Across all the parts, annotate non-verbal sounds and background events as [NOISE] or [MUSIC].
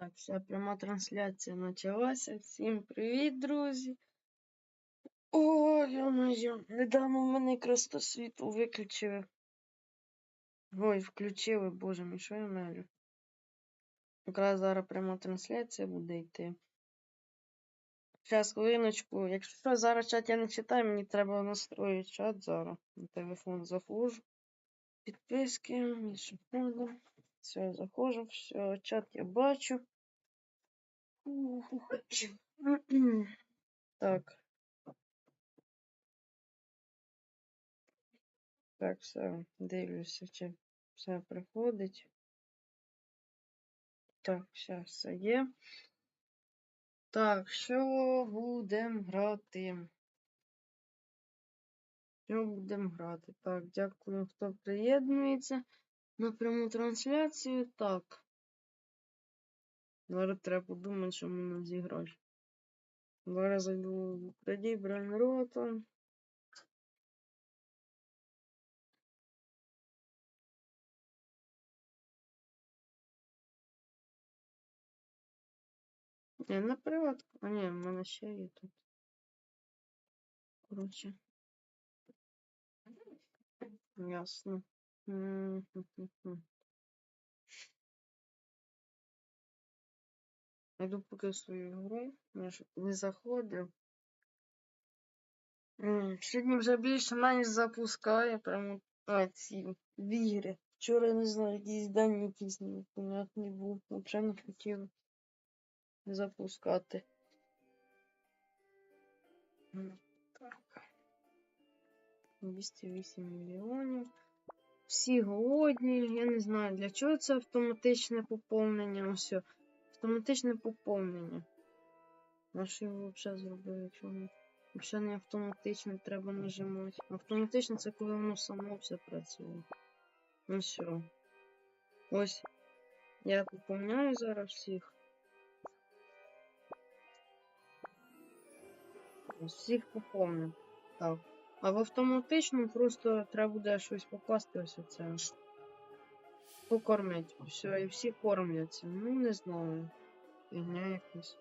Так, вся пряма трансляція почалася. Всім привіт, друзі. Ой, йо-моє, недавно в мене якраз то світло виключили. Ой, включили, боже мій, що я мелю? Якраз зараз пряма трансляція буде йти. Зараз, хвилиночку. Якщо що, зараз чат я не читаю, мені треба настроїти чат зараз. На телефон заходжу. Підписки, ходу. Все, заходжу, все, чат я бачу. Так. Так, все, дивлюся, чи все приходить. Так, все, все є. Так, що будемо грати? Що будемо грати? Так, дякую, хто приєднується на пряму трансляцію. Так. Зараз треба подумати, що можна зіграти. Зараз зайду в Крадій Брайнрота. Не, на. А ні, в мене ще є тут. Коротше. Ясно. Йду поки свою гру. Я ж не заходив. Сьогодні вже більше менш запускає прямо ці в ігри. Вчора не знаю, якийсь день якийсь непонятний був. Взагалі не хотів запускати. Так. 208 мільйонів. Всі голодні. Я не знаю, для чого це автоматичне поповнення. О, Автоматичне поповнення. На що його взагалі зробили, якщо воно взагалі не автоматично треба нажимати. Автоматично це коли воно само все працює. Ну все. Ось. Я поповняю зараз всіх. Ось всіх поповню. Так. А в автоматичному просто треба буде щось покласти ось оце. Покормить. Все, і всі кормляться. Ну, не знаю. Фігня якась.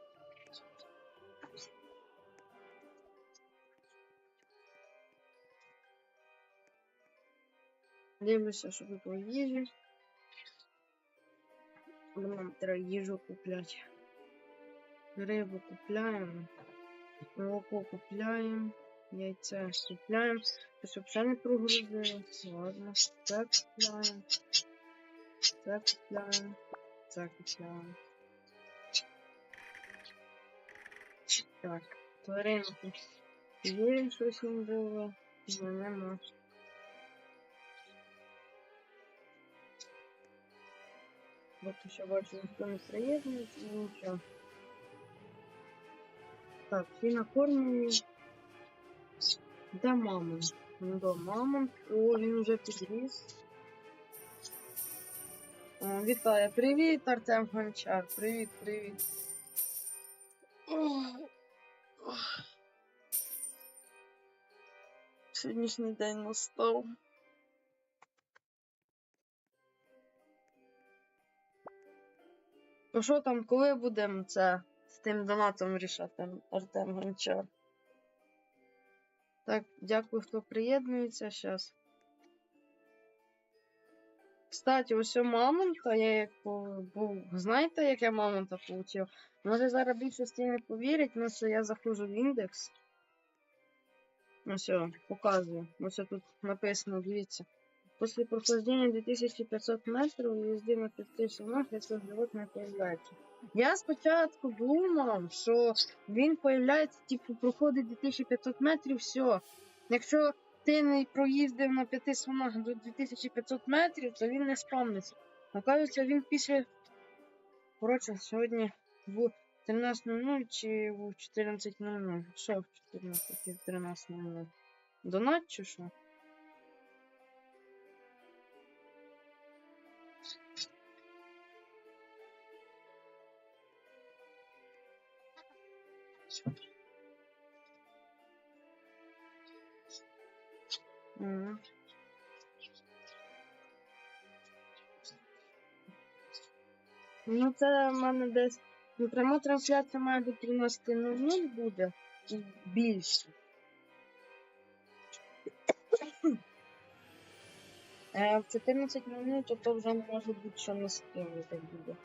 Дивлюся, що тут у їжі. Нам треба їжу купляти. Рибу купляємо. Молоко купляємо. Яйця купляємо. Це щоб ще не прогрузилось. Ладно. Це купляємо. Це купляємо. Це купляємо. Так, тваринки. Є щось їм було. Ні, нема. От ще бачу, ніхто не ну нічого. Так, всі накормлені. Де мама? Ну, до мама. О, він вже підріс. Вітаю. Привіт, Артем Гончар. Привіт, привіт. Сьогоднішній день настав. То що там, коли будемо це з тим донатом рішати, Артем Гончар? Так, дякую, хто приєднується зараз. Кстати, ось мамонта я як був. Знаєте, як я мамонта получив? Може зараз більшості не повірить, але що я захожу в індекс. Ось, показую. Ось тут написано, дивіться. После прохождения 2500 метров и езды на 5000 ног, если животное появляется. Я спочатку думав, що він появляється, типу, проходить 2500 метрів, все. Якщо ти не проїздив на п'яти слонах до 2500 метрів, то він не спавниться. Оказується, він після. Коротше, сьогодні в 13.00 чи в 14.00. Що в 14 і в 13.00? Донат чи що? Ну, це в мене десь. Ну, пряма трансляція має до 13.00 буде більше. Е, в 14.00 то, вже може бути, що не стрімі так буде.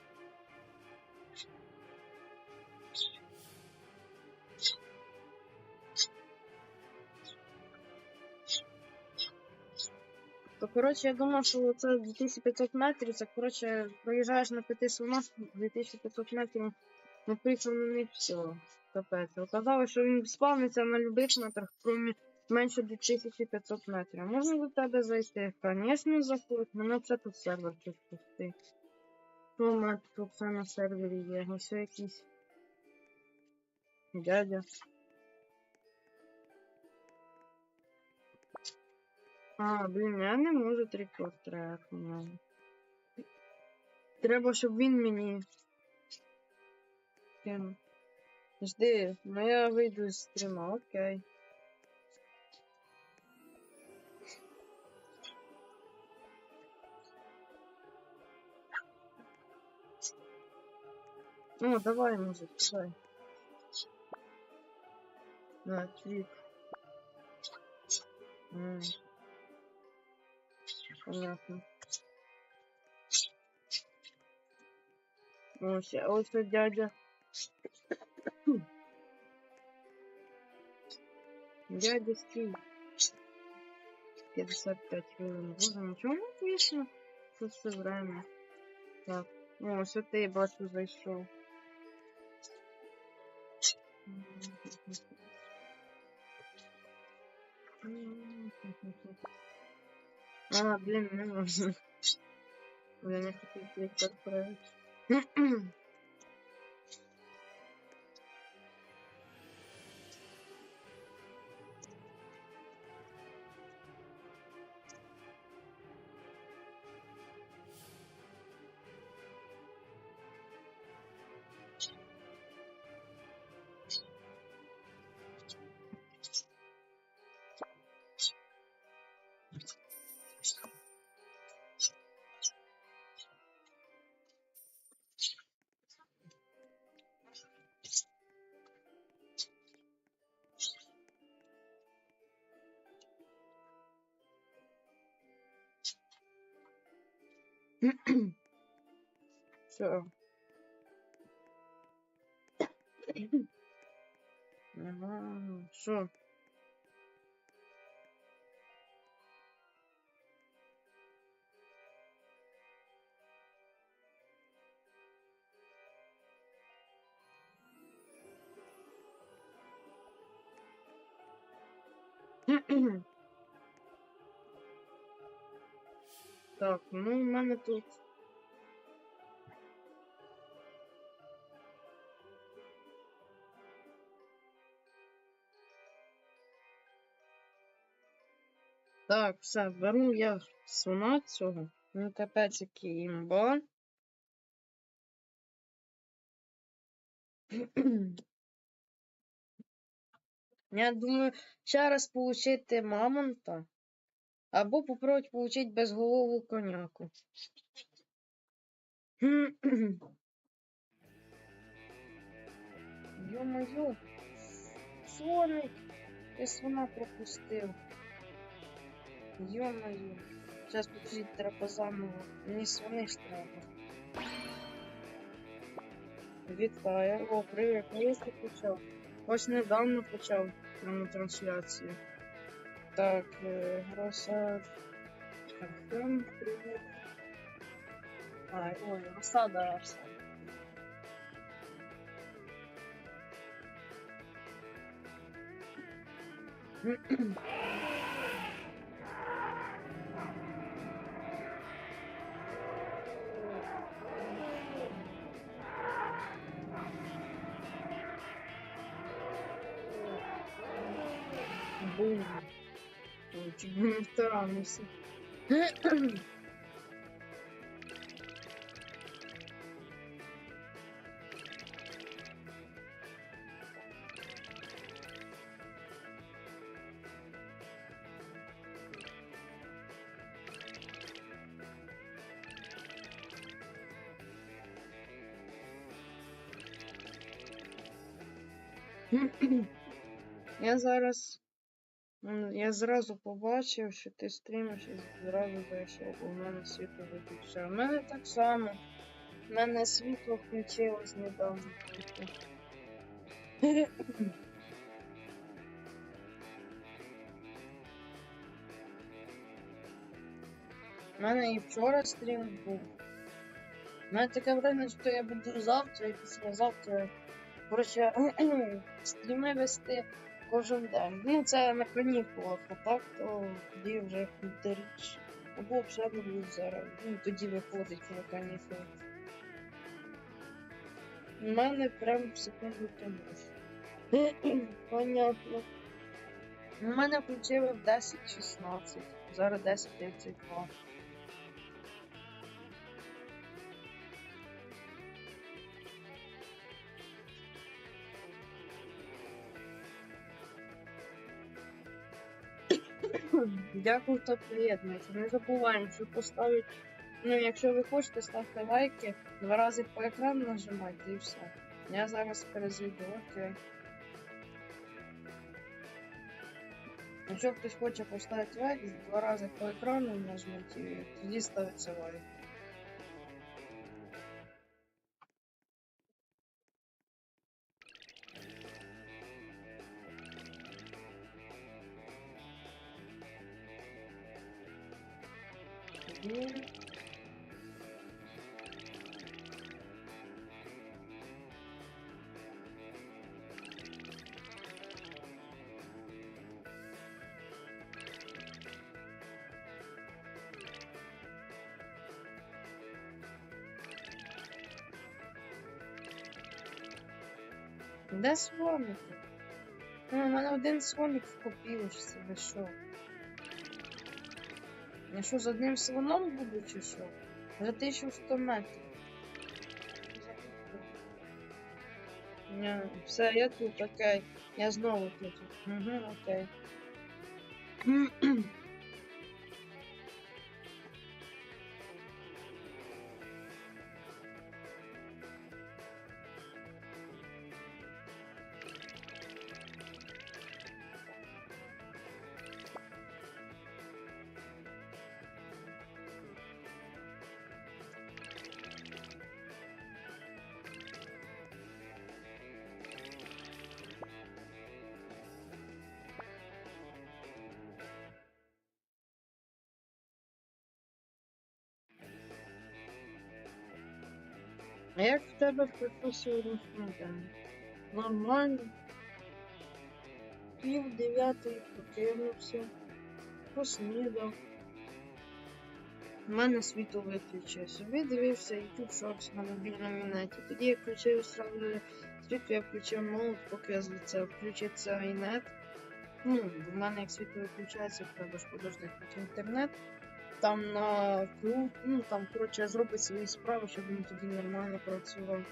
Коротше, я думав, що це 2500 метрів, це, коротше, проїжджаєш на п'яти слонах 2500 метрів, ну, приїхав на них все. Капець. Оказалось, що він спавниться на любих метрах, крім менше 2500 метрів. Можна до тебе зайти? Звісно, заходь. Мене все тут сервер тут пустий. Що мене тут все на сервері є? Ось якийсь дядя. А, блін, я не можу трикот трек. ну. Треба, щоб він мені. Жди, ну я вийду з стріма, окей. О, давай, мужик, давай. На, твит. М. Понятно. Ось, ось дядя. Дядя стій. 55 хвилин. Боже, нічого не вийшло. Тут все время. Так. О, ось ти бачу зайшов. А, блин, не можна. Я не хотів клик [CLEARS THROAT] So, [CLEARS THROAT] uh, so. Так, ну в мене тут. Так, все, беру я слона цього. Ну, капець який імба. [CLEARS THROAT] Я думаю, ще раз получити мамонта. Або попробувати получити безголову коняку. [CLEARS THROAT] Ё-моё, слоник, ти слона пропустив. Ё-моё. Сейчас подождіть, треба заново. Мені слони ж треба. Вітаю. О, привіт. Ну, я ти почав. Ось недавно почав прямо трансляцію. Так, е, Роса. Артем, привіт. А, ой, розсада Арсен. Бум. hamlesi. [CLEARS THROAT] Я Я зразу побачив, що ти стрімиш і зразу зайшов, в мене світло виключило. У мене так само. У мене світло включилось недавно. У мене і вчора стрім був. У мене таке враження, що я буду завтра і післязавтра. Коротше, [CLEARS THROAT] стріми вести кожен день. Ну, це на канікулах, а так то тоді вже річ. Або будуть зараз. Ну, тоді виходить на канікули. У мене прям секунду тому. [CLEARS THROAT] Понятно. У мене включили в 10.16. Зараз 10.32. Дякую, хто приєднується. Не забуваємо, що поставити. Ну, якщо ви хочете, ставте лайки, два рази по екрану нажимайте і все. Я зараз перезвіду, окей. Якщо хтось хоче поставити лайк, два рази по екрану нажміть і тоді ставиться лайк. Тоді... Де слоники? Ну, у мене один слоник в копілочці, ви що? Я що, з одним слоном буду чи що? За 1100 метрів. Ні, все, я тут, окей. Я знову тут. Угу, окей. [CLEARS THROAT] тебе в ПК сьогоднішній день? Нормально. Пів дев'ятої прокинувся, поснідав. У мене світло виключився. Видивився YouTube Shorts на мобільному неті. Тоді я включив сразу світло, я включив ноут, поки це включиться і нет. Ну, в мене як світло виключається, треба ж подожди інтернет. Там на кру, ну там, коротше, зробить свої справи, щоб він тоді нормально працював.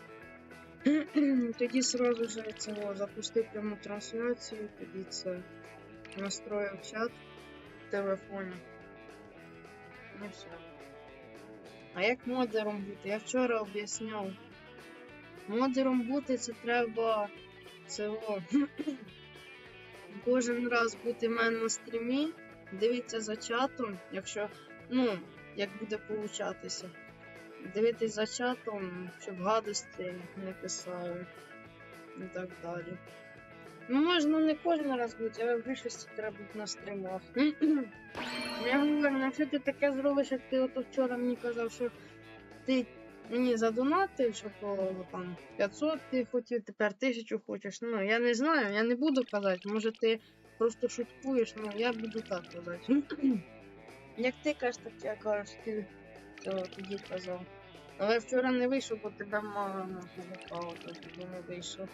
[CLEARS THROAT] тоді сразу же цього запустив пряму трансляцію, тоді це настроїв чат в телефоні. І все. А як модером бути? Я вчора об'ясняв. Модером бути це треба цього. [CLEARS THROAT] Кожен раз бути в мене на стрімі, дивіться за чатом, якщо, ну, як буде получатися. Дивитись за чатом, щоб гадості не писали і так далі. Ну, можна не кожен раз бути, але в більшості треба бути на стрімах. [CLEARS THROAT] Я говорю, якщо ти таке зробиш, як ти ото вчора мені казав, що ти мені задонатив, що там 500 ти хотів, тепер 1000 хочеш. Ну, я не знаю, я не буду казати, може ти просто шуткуєш, ну я буду так казати. [CLEARS THROAT] Як ти кажеш, так я кажу, що ти цього тоді казав. Але вчора не вийшов, бо тебе мало на то тоді не вийшов.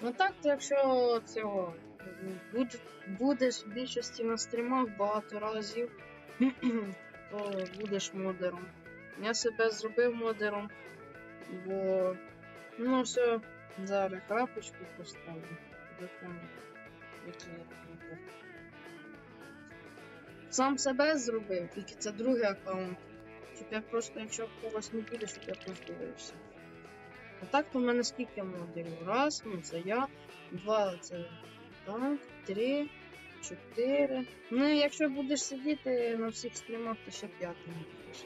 Ну так, то якщо цього буд- будеш в більшості на стрімах багато разів, [CLEARS THROAT] то будеш модером. Я себе зробив модером, бо ну все, зараз крапочку поставлю. Сам себе зробив, тільки це другий аккаунт. Щоб я просто, якщо когось не буде, щоб я просто. А так то в мене скільки модулів? Раз, ну це я, два це так, три, чотири. Ну, якщо будеш сидіти на всіх стрімах, то ще п'ятий будеш.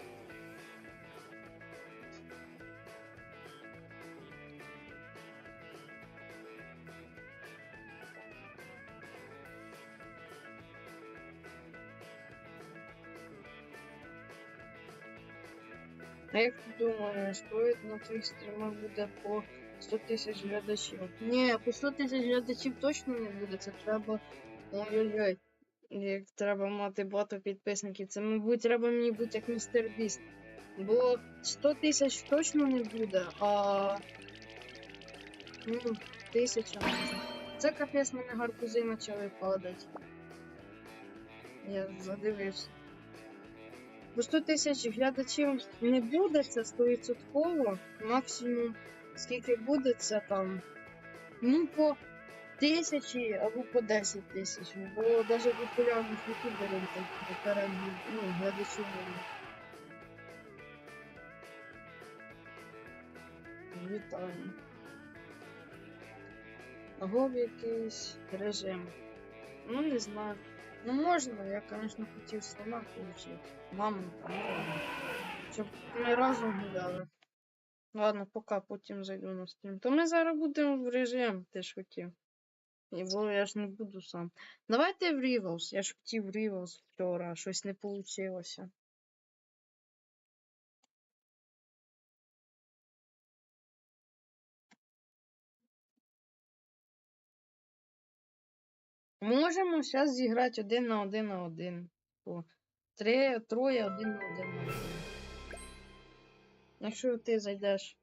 А як ти думаєш, стоїть на твоїх стрімах буде по 100 тисяч глядачів? Ні, по 100 тисяч глядачів точно не буде, це треба. Ой-ой-ой. Як треба мати багато підписників. Це, мабуть, треба мені бути як містер Біст. Бо 100 тисяч точно не буде, а. Ну, тисяча. Це капець мене гарбузи почали падати. Я задивився. Бо 100 тисяч глядачів не буде, це 100%. Максимум, скільки буде, це там. Ну, по тисячі або по 10 тисяч. Бо навіть популярних ютуберів так поперед ну, глядачів. Вітаю. Гов якийсь режим. Ну, не знаю. Ну можно, я, конечно, хотів слона получить. Мама ну, щоб ми разом гуляли. Ладно, пока потім зайду на стрім. То ми зараз будемо в режим, ти ж хотів. І бо я ж не буду сам. Давайте в Rivals. Я ж хотів в Rivals вчора, щось не вийшло. Можемо зараз зіграти один на один на один. О, три, троє, один на один на один. Якщо ти зайдеш.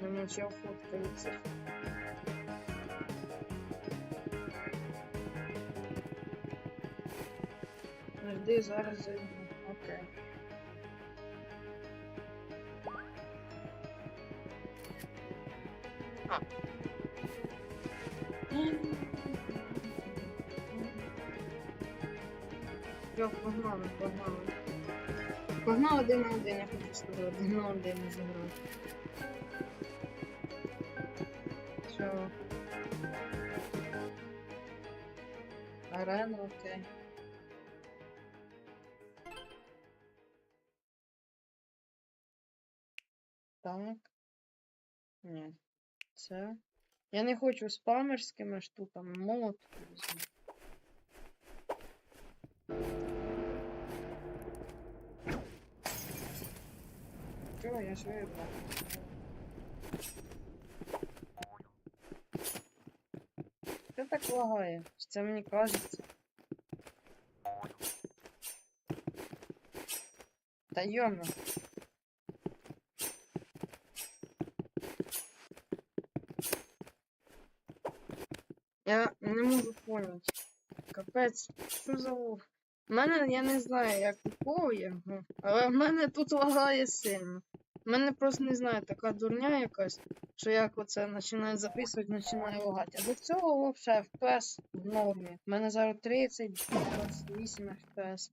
Не почав фоткається. Жди, зараз зайду. Окей. Йо, погнали, погнали. Погнали один на один, я хочу сказати, один на один зіграти. Все. Арена, окей. Це. Я не хочу спамерськими штуками, молот. візьму. Чого, я ж вибрав. Що так лагає? Чи Це мені кажеться. Та йома. Я не можу поняти. Капець, що за лох? У мене я не знаю, як у кого є, ну, але в мене тут лагає сильно. У мене просто не знаю, така дурня якась, що як оце починає записувати, починає лагати. А до цього взагалі FPS в нормі. У мене зараз 30, 28 FPS.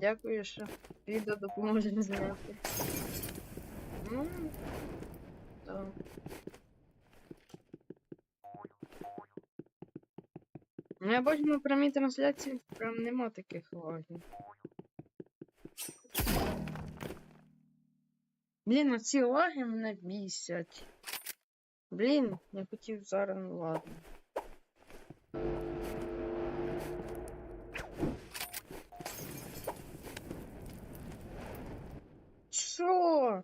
Дякую, що відео допоможе зняти. Ну, я бачу на прямій трансляції прям нема таких лагів. Блін, оці лаги мене бісять. Блін, я хотів зараз, ну ладно. Що?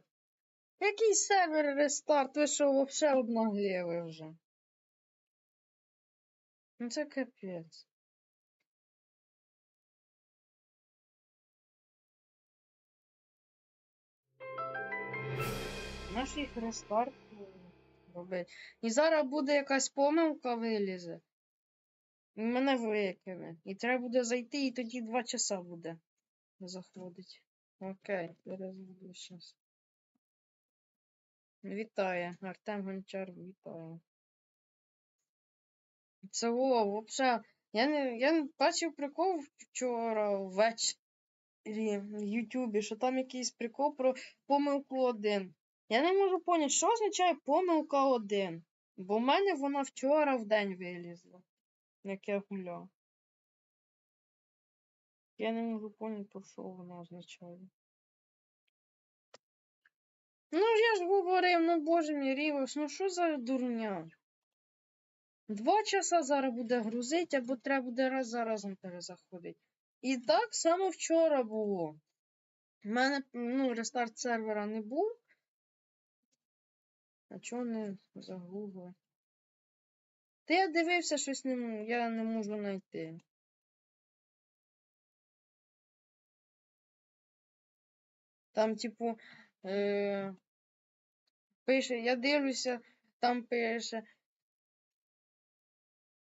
Який сервер рестарт? Ви що вообще обнаглели вже? Ну це капець. Наш їх рестарт робить. І зараз буде якась помилка вилізе. І мене викине. І треба буде зайти, і тоді два часа буде заходить. Окей, перезайду щас. Вітає. Артем Гончар вітає. Це во, вообще. Я не я бачив прикол вчора ввечері в Ютубі, що там якийсь прикол про помилку 1. Я не можу поняти, що означає помилка 1. Бо в мене вона вчора в день вилізла. Як я гуляв. Я не можу поняти, про що вона означає. Ну, говорив, ну боже мій Рівос, ну що за дурня? Два часа зараз буде грузить, або треба буде раз за разом перезаходити. І так само вчора було. У мене ну, рестарт сервера не був. А чого не загуглив? Та я дивився щось не я не можу знайти. Там, типу, е- пише, я дивлюся, там пише.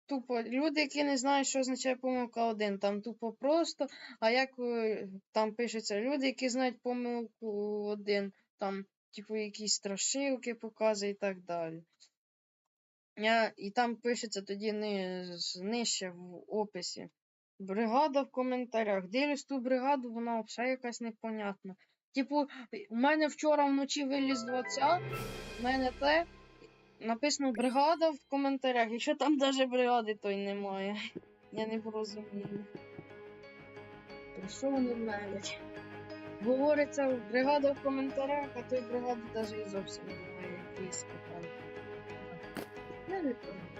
Тупо люди, які не знають, що означає помилка 1, там тупо просто. А як е, там пишеться, люди, які знають помилку 1, там, типу, якісь страшилки показує і так далі. Я, і там пишеться тоді ни, нижче в описі. Бригада в коментарях. Дивлюсь ту бригаду, вона взагалі якась непонятна. Типу, у мене вчора вночі виліз 20, в мене те. Написано бригада в коментарях. Якщо там навіть бригади, то й немає. Я не порозумію. Про що вони мелять? Говориться бригада в коментарях, а той бригади навіть і зовсім немає. Я не пам'ятаю.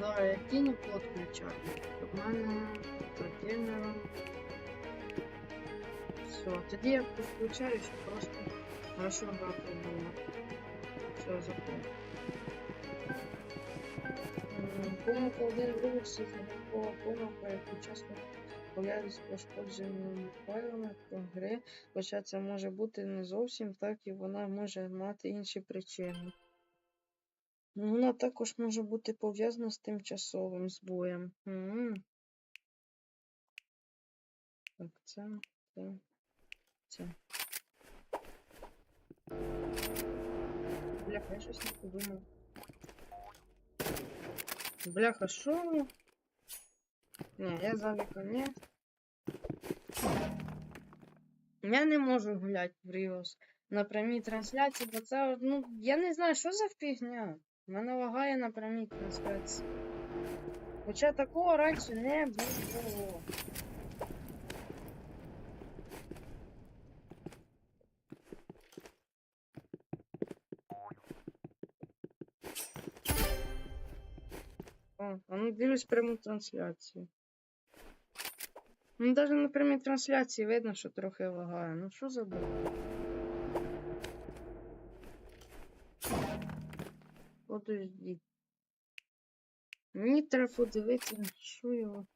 Зараз я тіні підключаю. У мене отдельно. Все, тоді я підключаю, щоб просто хорошо грати було. Все. М, Помилка один вивести загалова помилка, яку часто пов'язані з пошкодженими файлами гри, хоча це може бути не зовсім так і вона може мати інші причини. Вона також може бути пов'язана з тимчасовим збоєм. Так, це, це, це. Бляха, я щось не подумав. Бляха, що? Ні, я заліка ні. Я не можу гуляти в Ріос на прямій трансляції, бо це, ну, я не знаю, що за фігня. Мене лагає на прямій. Хоча такого раніше не було. О, а ну дивлюсь пряму трансляцію. Ну, навіть на прямій трансляції видно, що трохи лагає. Ну що за було? Подожди. Мені треба подивитися, що його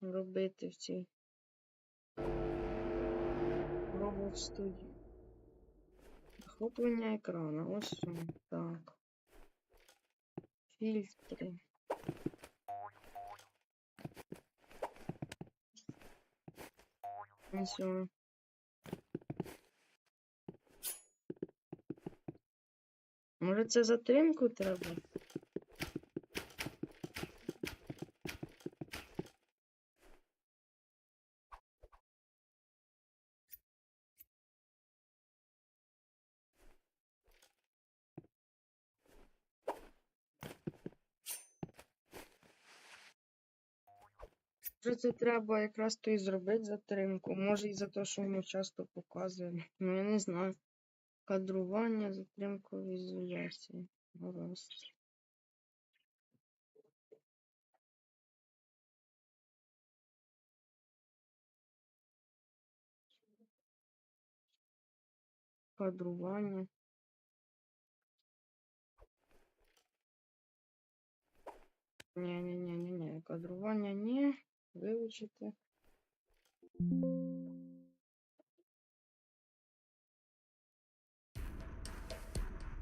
робити в цій Roblox студії. Захоплення екрану. Ось. Так. Фільтри. Ось Може це затримку треба? Може це треба якраз то і зробити затримку. Може і за те, що воно часто показує. Ну я не знаю. Кадрування, затримка візуляції. Гаразд. Кадрування. Ні, ні, ні, ні, ні. Кадрування ні. Вилучити.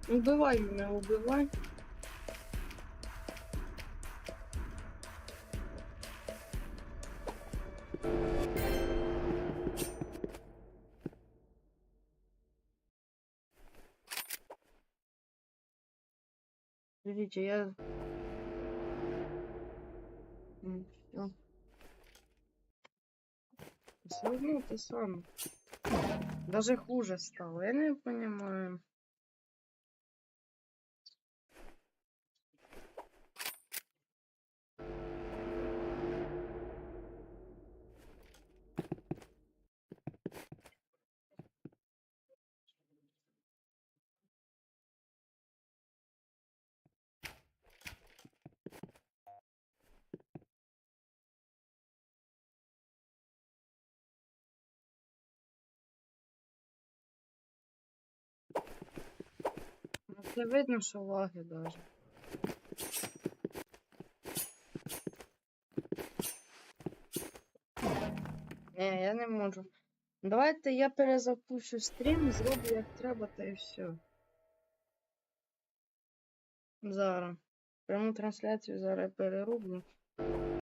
Убивай меня, убивай. Смотрите, я... Ну, Все. равно ты сам. Даже хуже стало, я не понимаю. Це видно, що лаги даже. Не, я не можу. Давайте я перезапущу стрім, зроблю як треба, та і все. Зараз. Пряму трансляцію зараз перероблю.